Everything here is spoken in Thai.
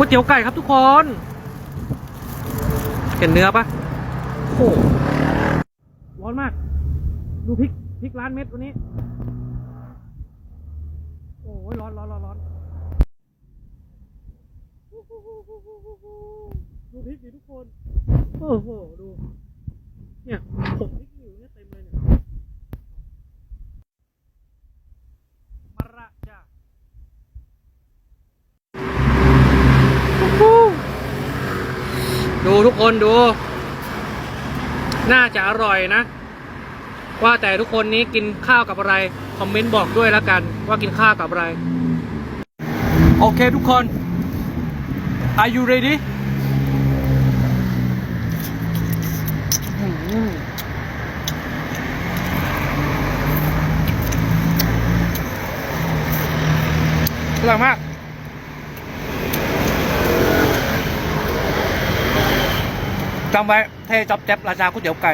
ก๋วยเตี๋ยวไก่ครับทุกคน เห็นเนื้อปะโอ้โหร้อนมาก ดูพริกพริกร้านเม็ดวันนี้ โอ้ยร้อนร้อนร้อนร้อนดูพริกดิทุกคน โอ้โห ดู เนี่ยผมพริกอยู่เนี่ยเต็มเลยเนี่ยมาระจ้า ดูทุกคนดู น่าจะอร่อยนะ ว่าแต่ทุกคนนี้กินข้าวกับอะไร คอมเมนต์บอกด้วยแล้วกัน ว่ากินข้าวกับอะไร โอเคทุกคน Are you ready อร่อยมาก จำไว้เท่จ๊อบแจ๊บราชาก๋วยเตี๋ยวไก่